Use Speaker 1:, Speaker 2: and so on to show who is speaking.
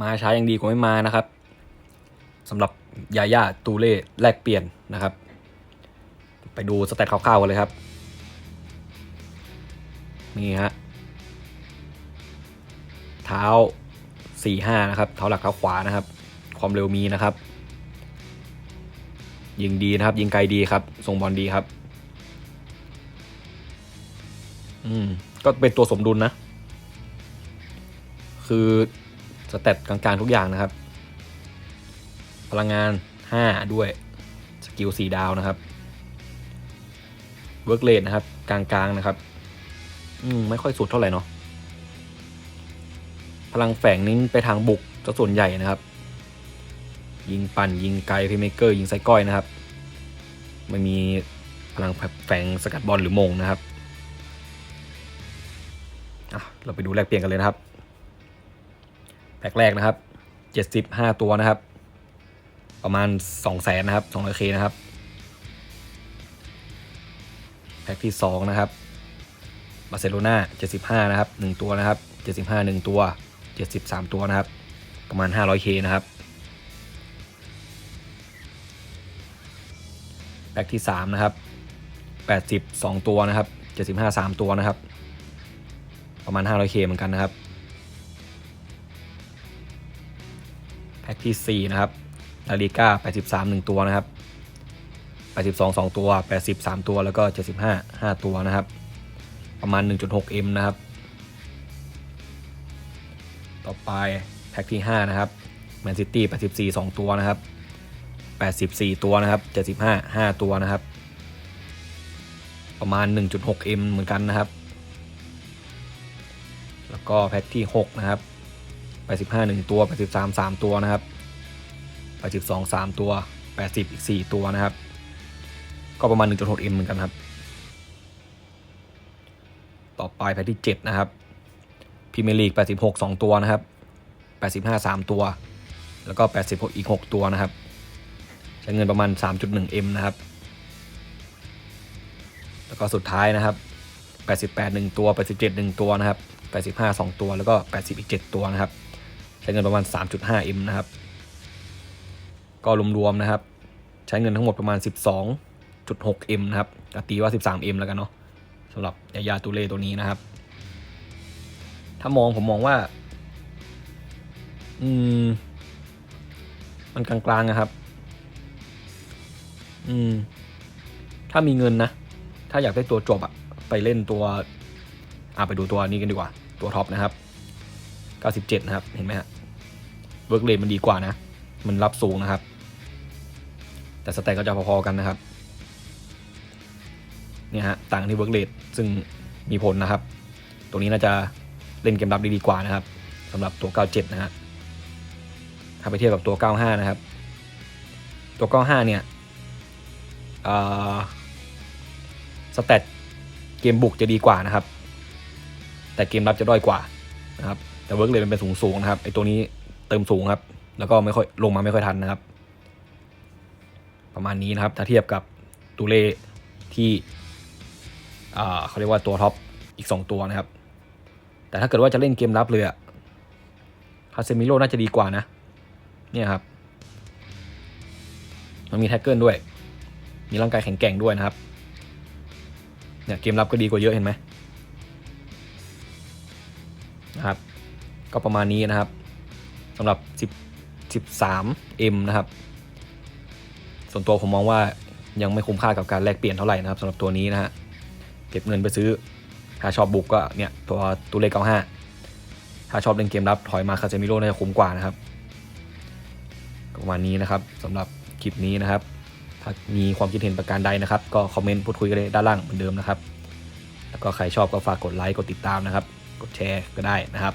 Speaker 1: มาช้ายังดีกว่าไม่มานะครับสำหรับยาย่าตูเล่แลกเปลี่ยนนะครับ ไปดูสเตตคร่าวๆกันเลยครับ นี่ฮะเท้าสี่ห้านะครับ เท้าหลักเท้าขวานะครับ ความเร็วมีนะครับ ยิงดีนะครับ ยิงไกลดีครับส่งบอลดีครับ อืม ก็เป็นตัวสมดุลนะ คือ สเตตกลางๆทุกอย่างนะครับ พลังงาน 5 ด้วย สกิล 4 ดาวนะครับ เวิร์กเลดนะครับ กลางๆนะครับ อืม ไม่ค่อยสุดเท่าไหร่เนาะ พลังแฝงนิ้ไปทางบุกจะส่วนใหญ่นะครับ ยิงปั่น ยิงไกลพย์เมเกอร์ ยิงไซก้อยนะครับ ไม่มีพลังแฝงสกัดบอลหรือมงนะครับ เราไปดูแลกเปลี่ยนกันเลยนะครับ แพ็คแรกนะครับ75ตัวนะครับ ประมาณ2แสนนะครับ200เคนะครับ แพ็คที่2นะครับบาร์เซโลนา75นะครับ1ตัวนะครับ75 1ตัว73ตัวนะครับ ประมาณ 500k นะครับ แพ็คที่3นะครับ80 2ตัวนะครับ75 3ตัวนะครับ ประมาณ 500k เหมือนกันนะครับ ที่ 4 นะครับลาลิก้า83 1 ตัวนะครับ 82 2 ตัว 80 3 ตัวแล้วก็ 75 5 ตัวนะครับ ประมาณ 1.6m นะครับ ต่อไปแพ็คที่ 5 นะครับแมนซิตี้84 2 ตัวนะครับ 84 ตัวนะครับ 75 5 ตัวนะครับ ประมาณ 1.6m เหมือนกันนะครับ แล้วก็แพ็คที่ 6 นะครับ 85 1 ตัว 83 3 ตัวนะครับ 82 3 ตัว 80 อีก 4 ตัวนะครับ ก็ประมาณ 1.6m เหมือนกันครับ ต่อไปแพ็คที่ 7 นะครับพรีเมลีก 86 2 ตัวนะครับ 85 3 ตัว แล้วก็ 86 อีก 6 ตัวนะครับ ใช้เงินประมาณ 3.1m นะครับ แล้วก็สุดท้ายนะครับ88 1 ตัว 87 1 ตัวนะครับ 85 2 ตัว แล้วก็ 80 อีก 7 ตัวนะครับ ช้เงินประมาณ 3.5m นะครับ ก็รวมๆนะครับ ใช้เงินทั้งหมดประมาณ 12.6m นะครับก็ตีว่า 13m แล้วกันเนาะสำหรับยายาตูเล่ตัวนี้นะครับ ถ้ามองผมมองว่า อืม มันกลางๆนะครับ อืม ถ้ามีเงินนะ ถ้าอยากได้ตัวจบอะไปเล่นตัวอ่าไปดูตัวนี้กันดีกว่า ตัวท็อปนะครับ 97 นะครับ เห็นไหมฮะ เวิร์กเลนมันดีกว่านะ มันรับสูงนะครับ แต่สแต็กก็จะพอๆกันนะครับ เนี่ยฮะต่างที่เวิร์กเลนซึ่งมีผลนะครับตัวนี้น่าจะเล่นเกมรับได้ดีกว่านะครับสำหรับตัว 97 นะฮะถ้าไปเทียบกับตัว 95 นะครับ ตัว 95 เนี่ยสแตทเกมบุกจะดีกว่านะครับ แต่เกมรับจะด้อยกว่านะครับ แต่เวิร์กเลยมันเป็นสูงสูงๆนะครับไอตัวนี้ เติมสูงครับ แล้วก็ไม่ค่อยลงมาไม่ค่อยทันนะครับ ประมาณนี้นะครับถ้าเทียบกับตูเล่ที่เขาเรียกว่าตัวท็อปอีก 2 ตัวนะครับ แต่ถ้าเกิดว่าจะเล่นเกมรับเลยอะคาเซมิโร่น่าจะดีกว่านะ เนี่ยครับ มันมีแท็กเกิลด้วย มีร่างกายแข็งแกร่งด้วยนะครับ เนี่ยเกมรับก็ดีกว่าเยอะเห็นไหมนะครับ ก็ประมาณนี้นะครับ สำหรับ 10 13M นะครับ ส่วนตัวผมมองว่ายังไม่คุ้มค่ากับการแลกเปลี่ยนเท่าไหร่นะครับสำหรับตัวนี้นะฮะเก็บเงินไปซื้อถ้าชอบบุกก็เนี่ยตัวตัวเลข95ถ้าชอบเล่นเกมรับถอยมาคาเซมิโร่น่าจะคุ้มกว่านะครับประมาณนี้นะครับสำหรับคลิปนี้นะครับ ถ้ามีความคิดเห็นประการใดนะครับ ก็คอมเมนต์พูดคุยกันได้ด้านล่างเหมือนเดิมนะครับ แล้วก็ใครชอบก็ฝากกดไลค์กดติดตามนะครับ กดแชร์ก็ได้นะครับ